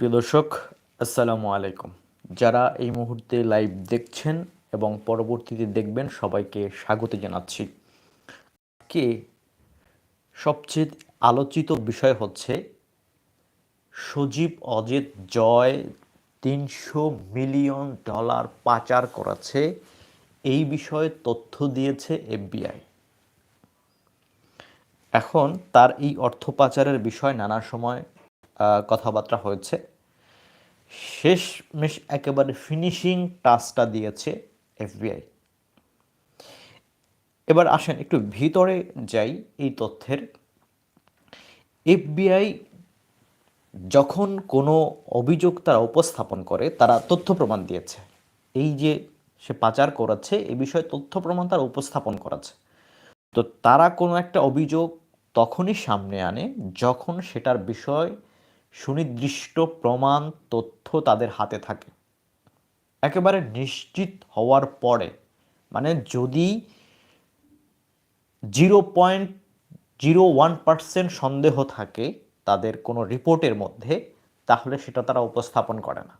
প্রিয় দর্শক, আসসালামু আলাইকুম। যারা এই মুহূর্তে লাইভ দেখছেন এবং পরবর্তীতে দেখবেন, সবাইকে স্বাগত জানাচ্ছি। কে সবচেয়ে আলোচিত বিষয় হচ্ছে সজীব অজিত জয় তিনশো মিলিয়ন ডলার পাচার করেছে, এই বিষয়ে তথ্য দিয়েছে এফবিআই। এখন তার এই অর্থ পাচারের বিষয় নানা সময় কথাবার্তা হয়েছে। শেষমেশ একেবারে ফিনিশিং টাচটা দিয়েছে এফবিআই এবার আসেন একটু ভিতরে যাই এই তথ্যের। এফবিআই যখন কোনো অভিযোগ তারা উপস্থাপন করে, তারা তথ্য প্রমাণ দিয়েছে। এই যে সে পাচার করাচ্ছে এ বিষয়ে তথ্য প্রমাণ তারা উপস্থাপন করাচ্ছে তো তারা কোনো একটা অভিযোগ তখনই সামনে আনে যখন সেটার বিষয় সুনির্দিষ্ট প্রমাণ তথ্য তাদের হাতে থাকে। একেবারে নিশ্চিত হওয়ার পরে মানে যদি zero point zero one percent সন্দেহ থাকে তাদের কোনো রিপোর্টের মধ্যে, তাহলে সেটা তারা উপস্থাপন করে না।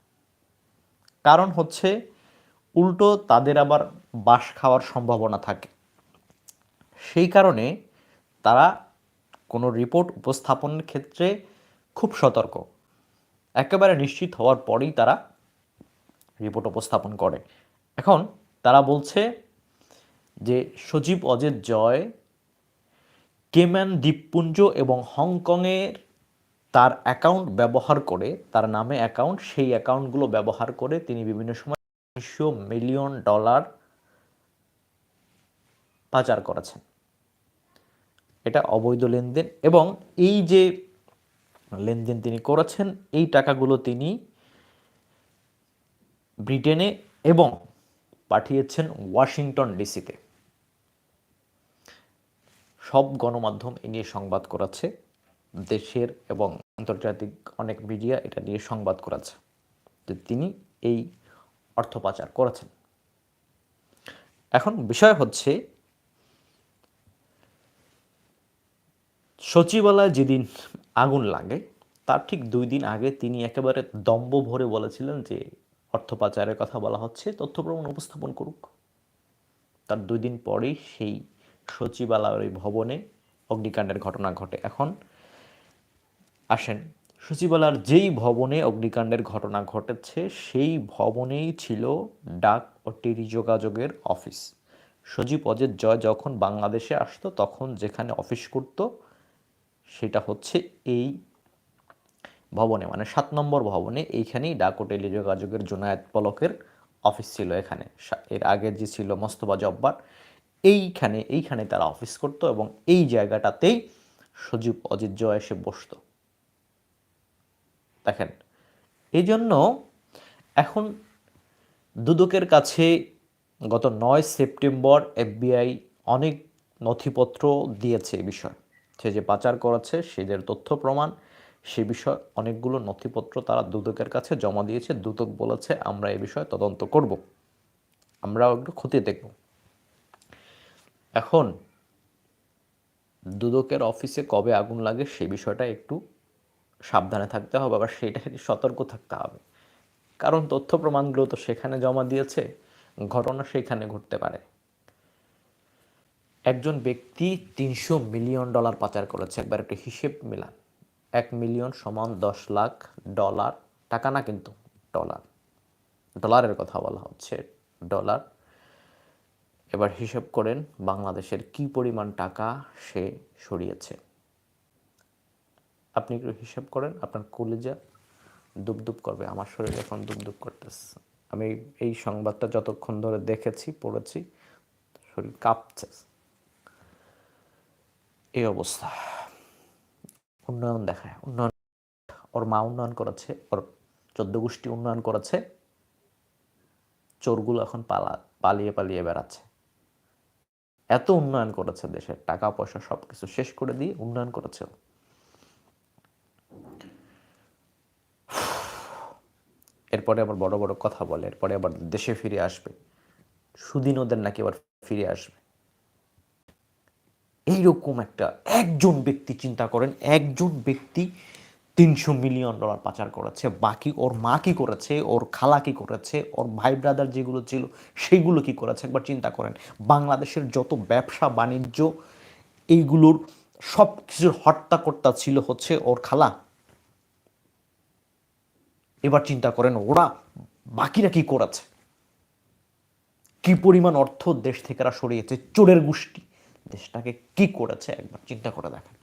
কারণ হচ্ছে, উল্টো তাদের আবার বাস খাওয়ার সম্ভাবনা থাকে। সেই কারণে তারা কোনো রিপোর্ট উপস্থাপনের ক্ষেত্রে খুব সতর্ক। একেবারে নিশ্চিত হওয়ার পরেই তারা রিপোর্ট উপস্থাপন করে। এখন তারা বলছে যে সজীব অজিত জয়, কেম্যান দ্বীপপুঞ্জ এবং হংকংয়ের তার অ্যাকাউন্ট ব্যবহার করে, তার নামে অ্যাকাউন্ট, সেই অ্যাকাউন্টগুলো ব্যবহার করে তিনি বিভিন্ন সময় তিনশো মিলিয়ন ডলার পাচার করেছেন। এটা অবৈধ লেনদেন এবং এই যে লেনদেন তিনি করেছেন, এই টাকাগুলো তিনি ব্রিটেনে এবং পাঠিয়েছেন ওয়াশিংটন ডিসিতে। সব গণমাধ্যম এ নিয়ে সংবাদ করেছে দেশের এবং আন্তর্জাতিক অনেক মিডিয়া এটা নিয়ে সংবাদ করেছে যে তিনি এই অর্থ পাচার করেছেন। এখন বিষয় হচ্ছে, সচিবালয়ে যেদিন আগুন লাগে। তার ঠিক দুই দিন আগে তিনি একেবারে দম্ভ ভরে বলেছিলেন যে অর্থ পাচারের কথা বলা হচ্ছে, তথ্য প্রমাণ উপস্থাপন করুক। তার দুই দিন পরেই সেই সচিবালয়ের ওই ভবনে অগ্নিকাণ্ডের ঘটনা ঘটে। এখন আসেন, সচিবালয়ের যেই ভবনে অগ্নিকাণ্ডের ঘটনা ঘটেছে, সেই ভবনেই ছিল ডাক ও টেলি যোগাযোগের অফিস। সজীব অজিত জয় যখন বাংলাদেশে আসতো, তখন যেখানে অফিস করতো সেটা হচ্ছে এই ভবনে মানে সাত নম্বর ভবনে এইখানেই ডাক টেলিযোগাযোগের জোনায়েত পলকের অফিস ছিল এখানে। এর আগে যে ছিল মোস্তফা জব্বার, এইখানে এইখানে তারা অফিস করতো এবং এই জায়গাটাতেই সজীব অজিত জয় এসে বসতো। দেখেন এই জন্য এখন দুদকের কাছে গত নয় সেপ্টেম্বর এফবিআই অনেক নথিপত্র দিয়েছে এ বিষয়। সে যে পাচার করেছে সেদের তথ্য প্রমাণ, সে বিষয়ে অনেকগুলো নথিপত্র তারা দুদকের কাছে জমা দিয়েছে। দুদক বলেছে, আমরা এই বিষয়ে তদন্ত করব। আমরাও একটু খতিয়ে দেখব। এখন দুদকের অফিসে কবে আগুন লাগে, সে বিষয়টা একটু সাবধানে থাকতে হবে, আবার সেইটা সতর্ক থাকতে হবে। কারণ তথ্য প্রমাণগুলো তো সেখানে জমা দিয়েছে, ঘটনা সেখানে ঘটতে পারে। একজন ব্যক্তি তিনশো মিলিয়ন ডলার পাচার করেছে। একবার একটা হিসেব মিলান। এক মিলিয়ন সমান দশ লাখ ডলার, টাকা না কিন্তু ডলার। ডলারের কথা বলা হচ্ছে, ডলার। এবার হিসেব করেন বাংলাদেশের কি পরিমাণ টাকা সে সরিয়েছে। আপনি একটু হিসাব করেন, আপনার কলিজা দুবদুব করবে, আমার শরীর এখন দুবদুব করতেছে। আমি এই সংবাদটা যতক্ষণ ধরে দেখেছি, পড়েছি, শরীর কাঁপছে। এই অবস্থা। উন্নয়ন দেখায়। উন্নয়ন, ওর মা উন্নয়ন করেছে, ওর চোদ্দ গোষ্ঠী উন্নয়ন করেছে। চোরগুলো এখন পালা, পালিয়ে পালিয়ে বেড়াচ্ছে। এত উন্নয়ন করেছে দেশের, টাকা, পয়সা সব কিছু শেষ করে দিয়ে উন্নয়ন করেছে। এরপরে আবার বড় বড় কথা বলে, এরপরে আবার দেশে ফিরে আসবে। সুদিন ওদের নাকি আবার ফিরে আসবে। এইরকম একটা একজন ব্যক্তি চিন্তা করেন, একজন ব্যক্তি তিনশো মিলিয়ন ডলার পাচার করেছে, বাকি ওর মা কি করেছে, ওর খালা কি করেছে, ওর ভাই ব্রাদার যেগুলো ছিল সেইগুলো কি করেছে একবার চিন্তা করেন। বাংলাদেশের যত ব্যবসা, বাণিজ্য, এইগুলোর সব কিছুর হট্টাকর্তা ছিল হচ্ছে ওর খালা। এবার চিন্তা করেন ওরা বাকিরা কি করেছে? কি পরিমাণ অর্থ দেশ থেকে সরিয়েছে? চোরের গোষ্ঠী। দেশটাকে কি করেছে একবার চিন্তা করে দেখেন।